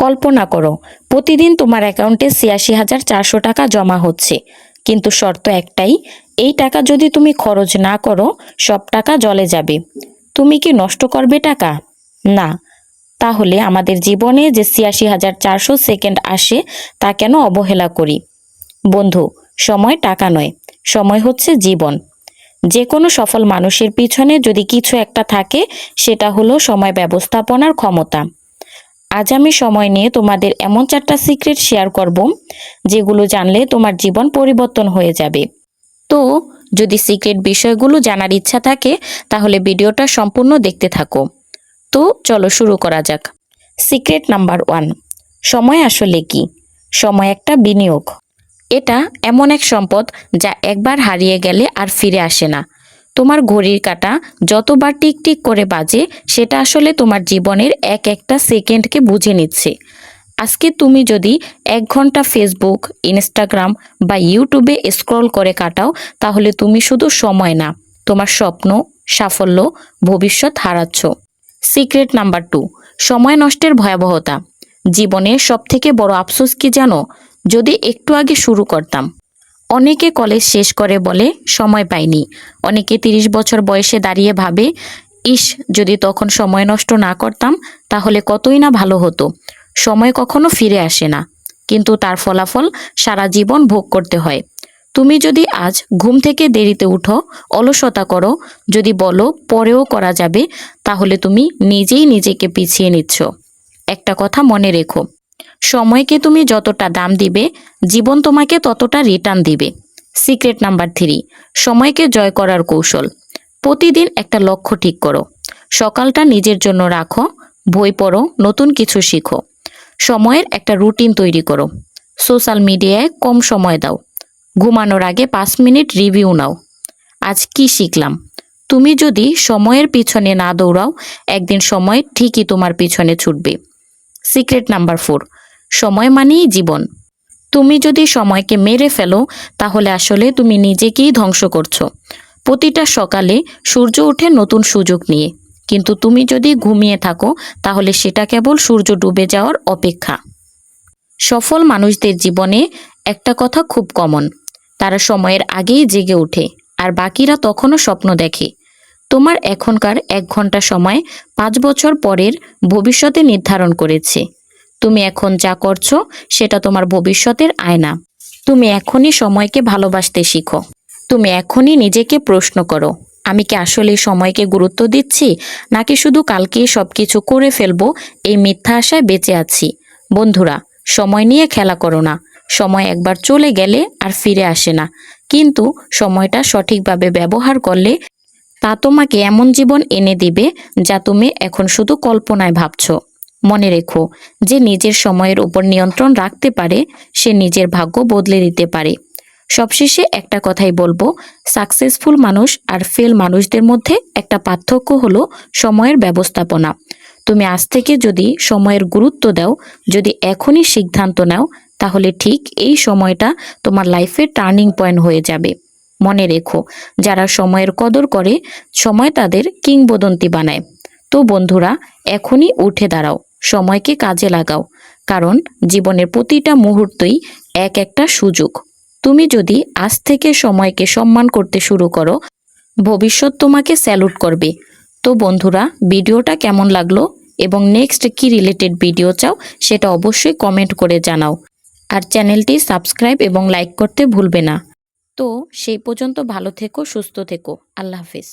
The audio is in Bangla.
কল্পনা করো, প্রতিদিন তোমার অ্যাকাউন্টে ছিয়াশি হাজার চারশো টাকা জমা হচ্ছে। কিন্তু শর্ত একটাই, এই টাকা যদি তুমি খরচ না করো, সব টাকা জলে যাবে। তুমি কি নষ্ট করবে টাকা? না। তাহলে আমাদের জীবনে যে ছিয়াশি হাজার চারশো সেকেন্ড আসে, তা কেন অবহেলা করি? বন্ধু, সময় টাকা নয়, সময় হচ্ছে জীবন। যে কোনো সফল মানুষের পিছনে যদি কিছু একটা থাকে, সেটা হলো সময় ব্যবস্থাপনার ক্ষমতা। আজ আমি সময় নিয়ে তোমাদের এমন চারটা সিক্রেট শেয়ার করব, যেগুলো জানলে তোমার জীবন পরিবর্তন হয়ে যাবে। তো, যদি সিক্রেট বিষয়গুলো জানার ইচ্ছা থাকে, তাহলে ভিডিওটা সম্পূর্ণ দেখতে থাকো। তো, চলো শুরু করা যাক। সিক্রেট নাম্বার ওয়ান সময় আসলে কি? সময় একটা বিনিয়োগ। এটা এমন এক সম্পদ যা একবার হারিয়ে গেলে আর ফিরে আসে না। তোমার ঘড়ির কাঁটা যতবার টিক টিক করে বাজে, সেটা আসলে তোমার জীবনের এক একটা সেকেন্ডকে বুঝে নিচ্ছে। আজকে তুমি যদি এক ঘণ্টা ফেসবুক ইনস্টাগ্রাম বা ইউটিউবে স্ক্রল করে কাটাও, তাহলে তুমি শুধু সময় না, তোমার স্বপ্ন, সাফল্য, ভবিষ্যৎ হারাচ্ছ। সিক্রেট নাম্বার টু সময় নষ্টের ভয়াবহতা। জীবনে সবথেকে বড় আফসোস কি জানো? যদি একটু আগে শুরু করতাম অনেকে কলেজ শেষ করে বলে সময় পাইনি অনেকে তিরিশ বছর বয়সে দাঁড়িয়ে ভাবে, ইস, যদি তখন সময় নষ্ট না করতাম, তাহলে কতই না ভালো হতো। সময় কখনো ফিরে আসে না। কিন্তু তার ফলাফল সারা জীবন ভোগ করতে হয়। তুমি যদি আজ ঘুম থেকে দেরিতে উঠো, অলসতা করো, যদি বলো পরেও করা যাবে, তাহলে তুমি নিজেই নিজেকে পিছিয়ে নিচ্ছ। একটা কথা মনে রেখো সময়কে তুমি যতটা দাম দিবে, জীবন তোমাকে ততটা রিটার্ন দিবে। সিক্রেট নাম্বার থ্রি সময়কে জয় করার কৌশল। প্রতিদিন একটা লক্ষ্য ঠিক করো। সকালটা নিজের জন্য রাখো, বই পড়ো, নতুন কিছু শিখো। সময়ের একটা রুটিন তৈরি করো। সোশ্যাল মিডিয়ায় কম সময় দাও। ঘুমানোর আগে পাঁচ মিনিট রিভিউ নাও। আজ কি শিখলাম? তুমি যদি সময়ের পিছনে না দৌড়াও, একদিন সময় ঠিকই তোমার পিছনে ছুটবে। সিক্রেট নাম্বার ফোর সময় মানেই জীবন। তুমি যদি সময়কে মেরে ফেলো, তাহলে আসলে তুমি নিজেকেই ধ্বংস করছ। প্রতিটা সকালে সূর্য ওঠে নতুন সুযোগ নিয়ে। কিন্তু তুমি যদি ঘুমিয়ে থাকো, তাহলে সেটা কেবল সূর্য ডুবে যাওয়ার অপেক্ষা। সফল মানুষদের জীবনে একটা কথা খুব কমন, তারা সময়ের আগেই জেগে ওঠে, আর বাকিরা তখনও স্বপ্ন দেখে। তোমার এখনকার এক ঘণ্টা সময় পাঁচ বছর পরের ভবিষ্যতে নির্ধারণ করেছে। তুমি এখন যা করছ, সেটা তোমার ভবিষ্যতের আয়না। তুমি এখনই সময়কে ভালোবাসতে শিখো। তুমি এখনই নিজেকে প্রশ্ন করো, আমি কি আসলে সময়কে গুরুত্ব দিচ্ছি, নাকি শুধু কালকে সবকিছু করে ফেলব, এই মিথ্যা আশায় বেঁচে আছি? বন্ধুরা, সময় নিয়ে খেলা করো না। সময় একবার চলে গেলে আর ফিরে আসে না। কিন্তু সময়টা সঠিকভাবে ব্যবহার করলে তা তোমাকে এমন জীবন এনে দিবে, যা তুমি এখন শুধু কল্পনায় ভাবছ। মনে রেখো, যে নিজের সময়ের উপর নিয়ন্ত্রণ রাখতে পারে, সে নিজের ভাগ্য বদলে দিতে পারে। সবশেষে একটা কথাই বলব সাকসেসফুল মানুষ আর ফেল মানুষদের মধ্যে একটা পার্থক্য হলো সময়ের ব্যবস্থাপনা। তুমি আজ থেকে যদি সময়ের গুরুত্ব দাও, যদি এখনই সিদ্ধান্ত নাও, তাহলে ঠিক এই সময়টা তোমার লাইফের টার্নিং পয়েন্ট হয়ে যাবে। মনে রেখো, যারা সময়ের কদর করে, সময় তাদের কিংবদন্তি বানায়। তো বন্ধুরা, এখনই উঠে দাঁড়াও। সময়কে কাজে লাগাও, কারণ জীবনের প্রতিটা মুহূর্তই এক একটা সুযোগ। তুমি যদি আজ থেকে সময়কে সম্মান করতে শুরু করো, ভবিষ্যৎ তোমাকে স্যালুট করবে। তো বন্ধুরা, ভিডিওটা কেমন লাগল এবং নেক্সট কি রিলেটেড ভিডিও চাও সেটা অবশ্যই কমেন্ট করে জানাও। আর চ্যানেলটি সাবস্ক্রাইব এবং লাইক করতে ভুলবে না। তো সেই পর্যন্ত ভালো থেকো, সুস্থ থেকো। আল্লাহ হাফিজ।